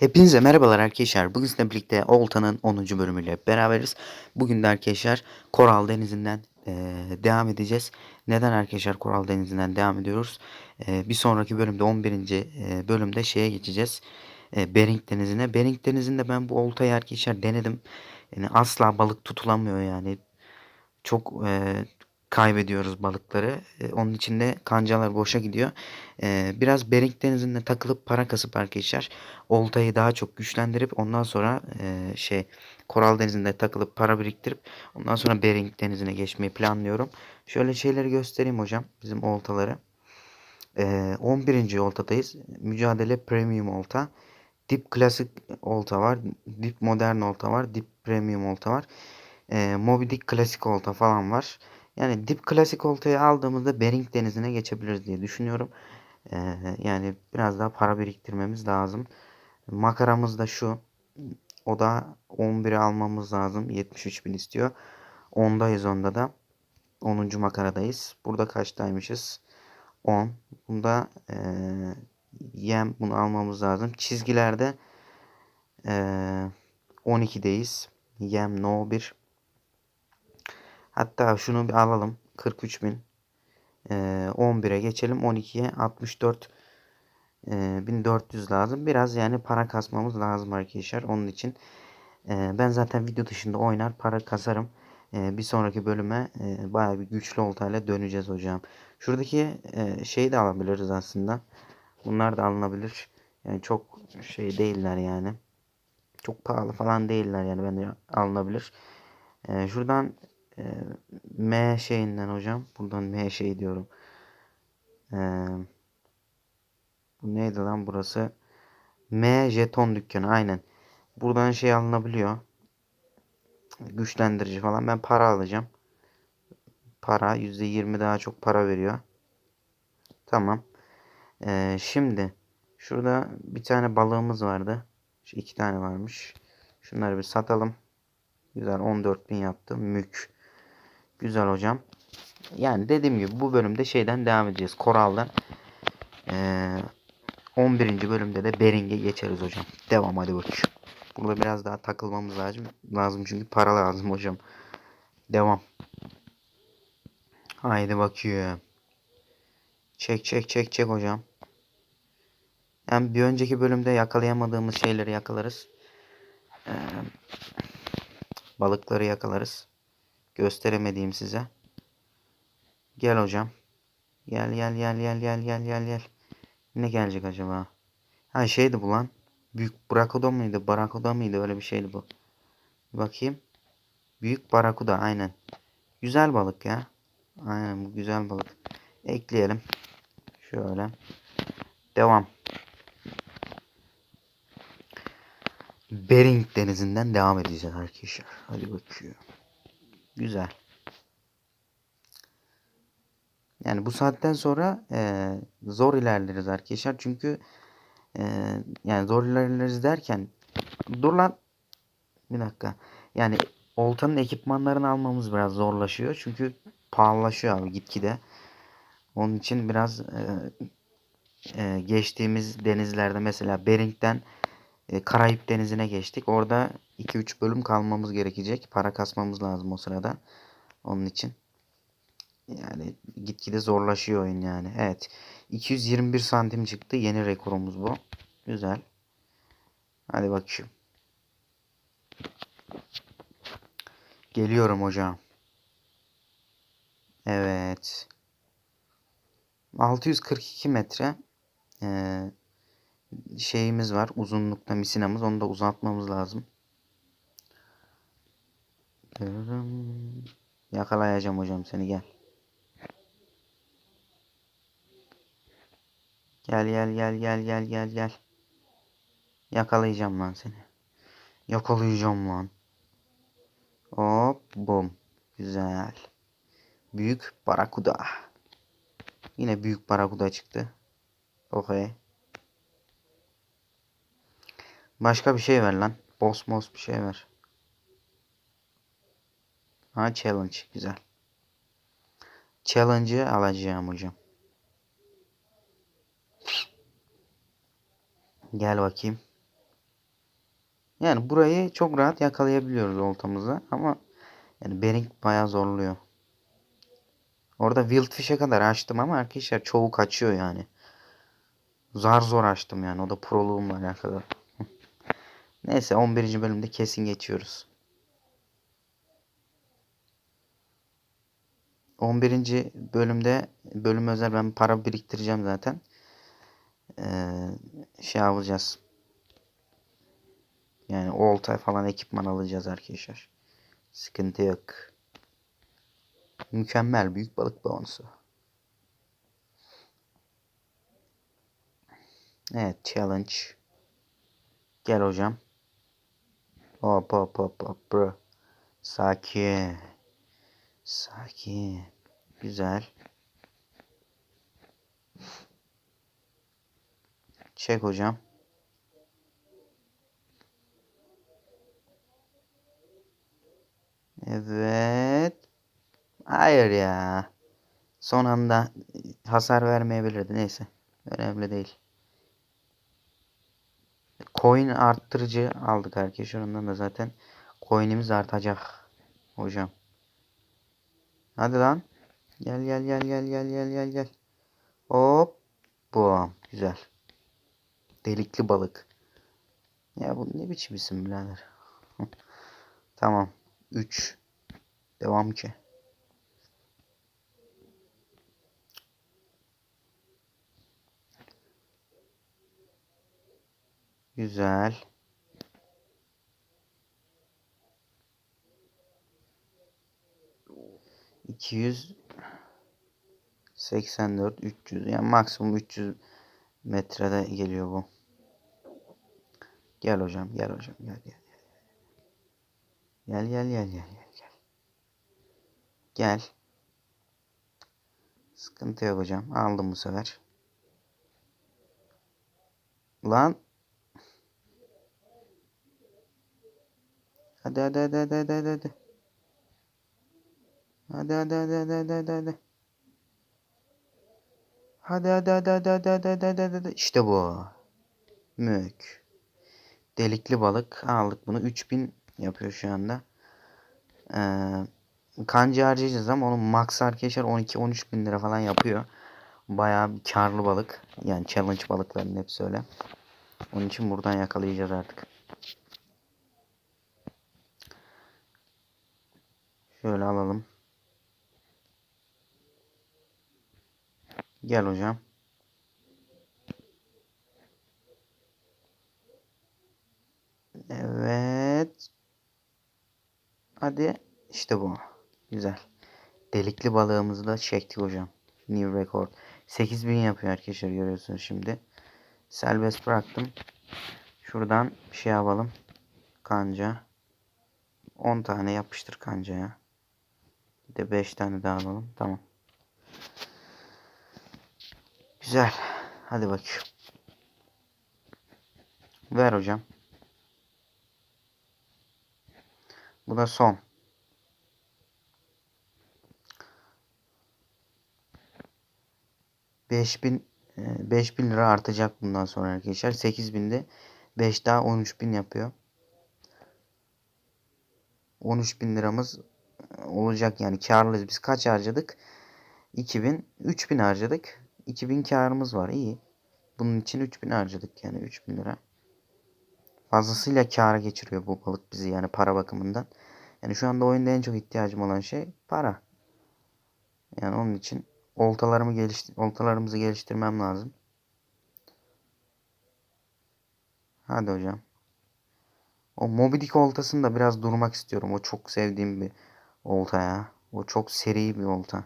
Hepinize merhabalar arkadaşlar. Bugün sizinle birlikte Olta'nın 10. bölümüyle beraberiz. Bugün de arkadaşlar Koral Denizi'nden eee, devam edeceğiz. Neden arkadaşlar Koral Denizi'nden devam ediyoruz? Eee, bir sonraki bölümde 11. eee, bölümde şeye geçeceğiz. Eee, Bering Denizi'ne. Bering Denizi'nde ben bu oltayı arkadaşlar denedim. Yani asla balık tutulamıyor yani. Çok eee, kaybediyoruz balıkları. E, onun için de kancalar boşa gidiyor. E, biraz Bering Denizi'nde takılıp para kasıp arkadaşlar oltayı daha çok güçlendirip ondan sonra e, şey Koral Denizi'nde takılıp para biriktirip ondan sonra Bering Denizi'ne geçmeyi planlıyorum. Şöyle şeyleri göstereyim hocam bizim oltaları. E, 11. oltadayız. Mücadele Premium olta. Dip klasik olta var. Dip modern olta var. Dip premium olta var. E, Moby Dick klasik olta falan var. Yani dip klasik oltayı aldığımızda Bering Denizi'ne geçebiliriz diye düşünüyorum. Ee, yani biraz daha para biriktirmemiz lazım. Makaramız da şu. O da 11'i almamız lazım. 73 bin istiyor. Ondayız onda da. 10. makaradayız. Burada kaçtaymışız? 10. Bunda ee, yem bunu almamız lazım. Çizgilerde ee, 12'deyiz. Yem no 1. Hatta şunu bir alalım. 43 bin. Ee, 11'e geçelim. 12'ye 64 e, 1400 lazım. Biraz yani para kasmamız lazım arkadaşlar. Onun için e, ben zaten video dışında oynar para kasarım. E, bir sonraki bölüme e, bayağı bir güçlü oltayla döneceğiz hocam. Şuradaki şeyi de alabiliriz aslında. Bunlar da alınabilir. Yani çok şey değiller yani. Çok pahalı falan değiller yani bence alınabilir. Şuradan M şeyinden hocam. Buradan M şey diyorum. E, bu neydi lan burası? M jeton dükkanı aynen. Buradan şey alınabiliyor. Güçlendirici falan. Ben para alacağım. Para %20 daha çok para veriyor. Tamam. Ee, şimdi şurada bir tane balığımız vardı. Şu iki tane varmış. Şunları bir satalım. Güzel 14.000 yaptı. Mük. Güzel hocam. Yani dediğim gibi bu bölümde şeyden devam edeceğiz. Koral'dan. Ee, 11. bölümde de Bering'e geçeriz hocam. Devam hadi bakayım. Burada biraz daha takılmamız lazım. Lazım çünkü para lazım hocam. Devam. Haydi bakıyorum. Çek çek çek çek hocam. Yani bir önceki bölümde yakalayamadığımız şeyleri yakalarız. Ee, balıkları yakalarız. Gösteremediğim size. Gel hocam. Gel gel gel gel gel gel gel gel. Ne gelecek acaba? Ha şeydi bu lan. Büyük Brakoda mıydı? Barakuda mıydı? Öyle bir şeydi bu. Bakayım. Büyük Barakuda aynen. Güzel balık ya. Aynen bu güzel balık. Ekleyelim. Şöyle. Devam. Bering denizinden devam edeceğiz arkadaşlar. Hadi bakıyorum. Güzel. Yani bu saatten sonra e, zor ilerleriz arkadaşlar. Çünkü e, yani zor ilerleriz derken dur lan bir dakika. Yani oltanın ekipmanlarını almamız biraz zorlaşıyor. Çünkü pahalılaşıyor abi gitgide. Onun için biraz e, e, geçtiğimiz denizlerde mesela Bering'den e, Karayip Denizi'ne geçtik. Orada 2-3 bölüm kalmamız gerekecek. Para kasmamız lazım o sırada. Onun için. Yani gitgide zorlaşıyor oyun yani. Evet. 221 santim çıktı. Yeni rekorumuz bu. Güzel. Hadi bakayım. Geliyorum hocam. Evet. 642 metre ee, şeyimiz var. Uzunlukta misinamız. Onu da uzatmamız lazım. Yakalayacağım hocam seni gel. Gel gel gel gel gel gel gel. Yakalayacağım lan seni. Yakalayacağım lan. Hop bum. Güzel. Büyük barakuda. Yine büyük barakuda çıktı. Okey. Başka bir şey ver lan. Boss boss bir şey ver. Ha challenge. Güzel. Challenge'ı alacağım hocam. Gel bakayım. Yani burayı çok rahat yakalayabiliyoruz oltamızla ama yani bering bayağı zorluyor. Orada Wildfish'e kadar açtım ama arkadaşlar çoğu kaçıyor yani. Zar zor açtım yani. O da proluğumla alakalı. Neyse 11. bölümde kesin geçiyoruz. 11. bölümde bölüm özel ben para biriktireceğim zaten. Ee, şey alacağız. Yani olta falan ekipman alacağız arkadaşlar. Sıkıntı yok. Mükemmel büyük balık bonusu. Evet challenge. Gel hocam. Hop hop hop hop bro. Sakin. Sakin. Güzel. Çek hocam. Evet. Hayır ya. Son anda hasar vermeyebilirdi. Neyse. Önemli değil. Coin arttırıcı aldık arkadaşlar. Ondan da zaten coin'imiz artacak. Hocam. Hadi lan. Gel gel gel gel gel gel gel gel. Hop. Bum. Güzel. Delikli balık. Ya bu ne biçim isim birader. tamam. 3. Devam ki. Güzel. İki yüz seksen dört üç yüz yani maksimum üç yüz metrede geliyor bu. Gel hocam gel hocam gel gel. Gel gel gel gel gel gel. Gel. Sıkıntı yok hocam. Aldım bu sefer. Lan Hadi hadi hadi hadi hadi hadi. Hadi hadi hadi hadi hadi hadi hadi. Hadi hadi hadi hadi hadi hadi hadi hadi hadi. İşte bu. Mük. Delikli balık aldık bunu. 3000 yapıyor şu anda. Ee, kanca harcayacağız ama onun max arkadaşlar 12-13 bin lira falan yapıyor. Bayağı bir karlı balık. Yani challenge balıkların hepsi öyle. Onun için buradan yakalayacağız artık. Şöyle alalım. Gel hocam. Evet. Hadi. işte bu. Güzel. Delikli balığımızı da çektik hocam. New record. 8000 yapıyor arkadaşlar görüyorsunuz şimdi. Serbest bıraktım. Şuradan bir şey yapalım. Kanca. 10 tane yapıştır kancaya. De 5 tane daha alalım. Tamam. Güzel. Hadi bakayım. Ver hocam. Bu da son. Beş bin, e, beş bin lira artacak bundan sonra arkadaşlar. Sekiz binde beş daha on üç bin yapıyor. On üç bin liramız olacak yani karlıyız. Biz kaç harcadık? 2000, 3000 harcadık. 2000 karımız var iyi. Bunun için 3000 harcadık yani 3000 lira. Fazlasıyla kâra geçiriyor bu balık bizi yani para bakımından. Yani şu anda oyunda en çok ihtiyacım olan şey para. Yani onun için oltalarımı geliştir oltalarımızı geliştirmem lazım. Hadi hocam. O Moby Dick oltasında biraz durmak istiyorum. O çok sevdiğim bir olta ya. O çok seri bir olta.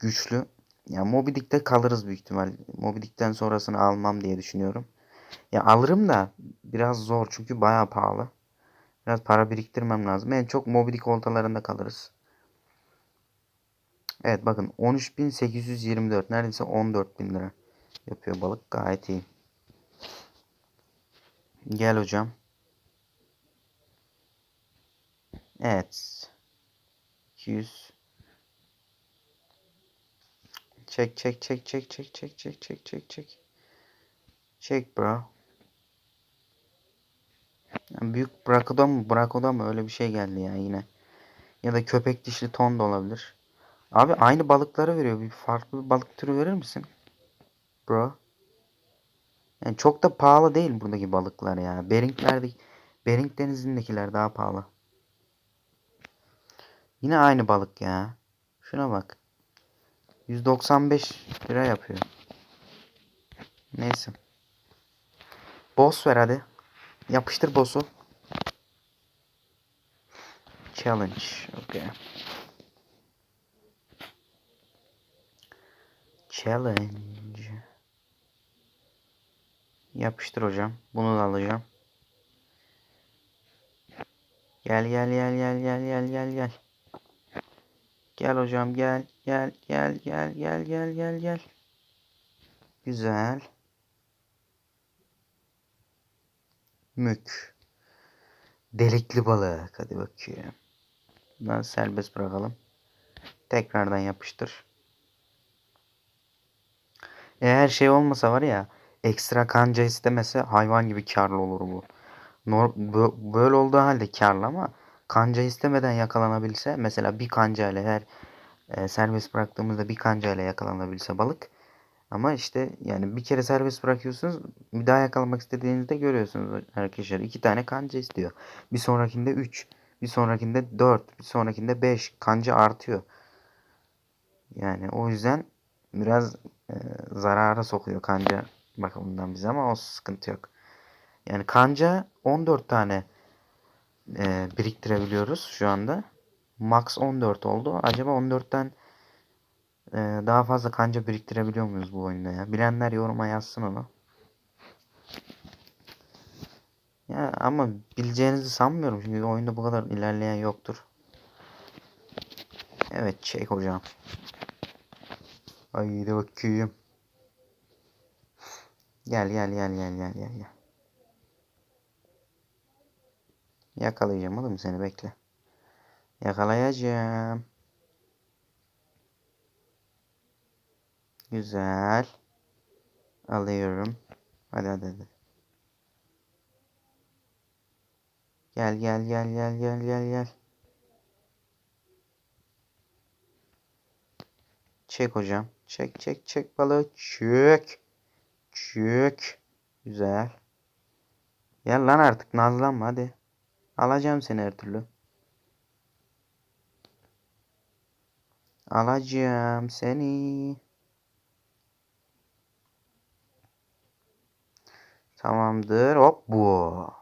güçlü. Ya Moby Dick'te kalırız büyük ihtimal. Moby Dick'ten sonrasını almam diye düşünüyorum. Ya alırım da biraz zor çünkü bayağı pahalı. Biraz para biriktirmem lazım. En çok Moby Dick oltalarında kalırız. Evet bakın 13.824 neredeyse 14.000 lira yapıyor balık. Gayet iyi. Gel hocam. Evet. 200 Çek çek çek çek çek çek çek çek çek çek. Çek bro. Büyük brakoda mı? Brakoda mı? Öyle bir şey geldi ya yine. Ya da köpek dişli ton da olabilir. Abi aynı balıkları veriyor. Bir farklı bir balık türü verir misin? Bro. Yani çok da pahalı değil buradaki balıklar ya. Bering'lerdeki Bering denizindekiler daha pahalı. Yine aynı balık ya. Şuna bak. 195 lira yapıyor. Neyse. Boss ver hadi. Yapıştır boss'u. Challenge. Okay. Challenge. Yapıştır hocam. Bunu da alacağım. Gel gel gel gel gel gel gel gel. Gel hocam gel. Gel gel gel gel gel gel gel. Güzel. Mük. Delikli balık. Hadi bakayım. Bunları serbest bırakalım. Tekrardan yapıştır. Eğer şey olmasa var ya ekstra kanca istemese hayvan gibi karlı olur bu. Böyle olduğu halde karlı ama kanca istemeden yakalanabilse mesela bir kanca ile her e, serbest bıraktığımızda bir kanca ile yakalanabilse balık ama işte yani bir kere serbest bırakıyorsunuz bir daha yakalamak istediğinizde görüyorsunuz arkadaşlar iki tane kanca istiyor. Bir sonrakinde 3, bir sonrakinde 4, bir sonrakinde 5 kanca artıyor. Yani o yüzden biraz e, zarara sokuyor kanca bakımından bize ama o sıkıntı yok. Yani kanca 14 tane e, biriktirebiliyoruz şu anda. Max 14 oldu. Acaba 14'ten e, daha fazla kanca biriktirebiliyor muyuz bu oyunda ya? Bilenler yoruma yazsın onu. Ya ama bileceğinizi sanmıyorum çünkü oyunda bu kadar ilerleyen yoktur. Evet çek hocam. Haydi bakayım. Gel gel gel gel gel gel gel. Yakalayacağım oğlum seni bekle. Yakalayacağım. Güzel. Alıyorum. Hadi hadi hadi. Gel gel gel gel gel gel gel. Çek hocam. Çek çek çek balığı. Çök. Çök. Güzel. Gel lan artık nazlanma hadi. Alacağım seni her türlü. Alacağım seni. Tamamdır. Hop bu.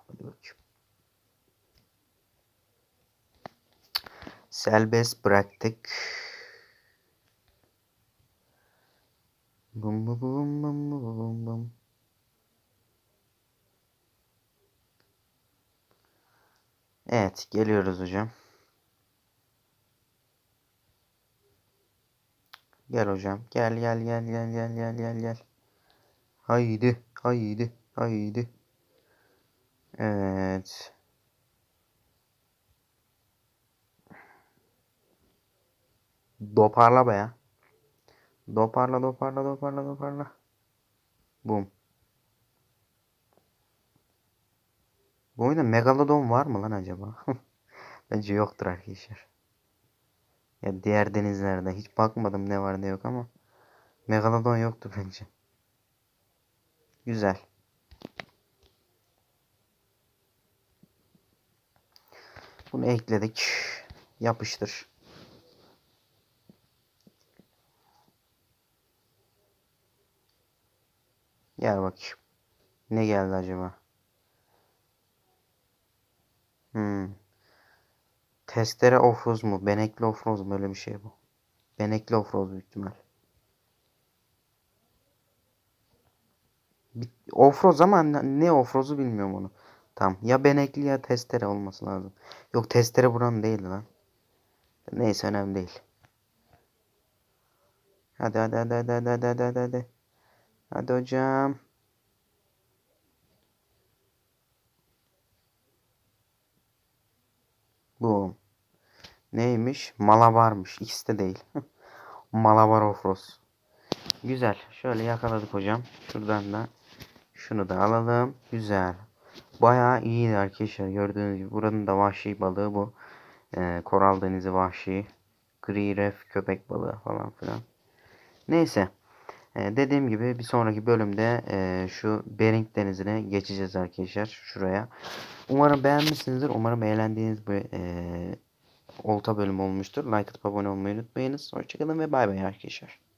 Serbest bıraktık. Bum bum bum bum bum bum Evet, geliyoruz hocam. Gel hocam. Gel gel gel gel gel gel gel gel. Haydi, haydi, haydi. Evet. Doparla be ya. Doparla, doparla, doparla, doparla. Bum. Bu oyunda Megalodon var mı lan acaba? Bence yoktur arkadaşlar. Ya diğer denizlerde hiç bakmadım ne var ne yok ama Megalodon yoktu bence. Güzel. Bunu ekledik. Yapıştır. Gel bakayım. Ne geldi acaba? Hmm. Testere ofroz mu? Benekli ofroz mu? Öyle bir şey bu. Benekli ofroz büyük ihtimal. Ofroz ama ne ofrozu bilmiyorum onu. Tamam. Ya benekli ya testere olması lazım. Yok testere buranın değil lan. Neyse önemli değil. Hadi hadi hadi hadi hadi hadi hadi. Hadi, hadi hocam. Bu. Neymiş? Malabarmış. İkisi de değil. Malabar ofroz. Güzel. Şöyle yakaladık hocam. Şuradan da şunu da alalım. Güzel. bayağı iyiydi arkadaşlar. Gördüğünüz gibi buranın da vahşi balığı bu. Ee, Koral denizi vahşi. Gri ref köpek balığı falan filan. Neyse. Ee, dediğim gibi bir sonraki bölümde e, şu Bering denizine geçeceğiz arkadaşlar. Şuraya. Umarım beğenmişsinizdir. Umarım eğlendiğiniz bir e, olta bölümü olmuştur. Like atıp abone olmayı unutmayınız. Hoşçakalın ve bay bay arkadaşlar.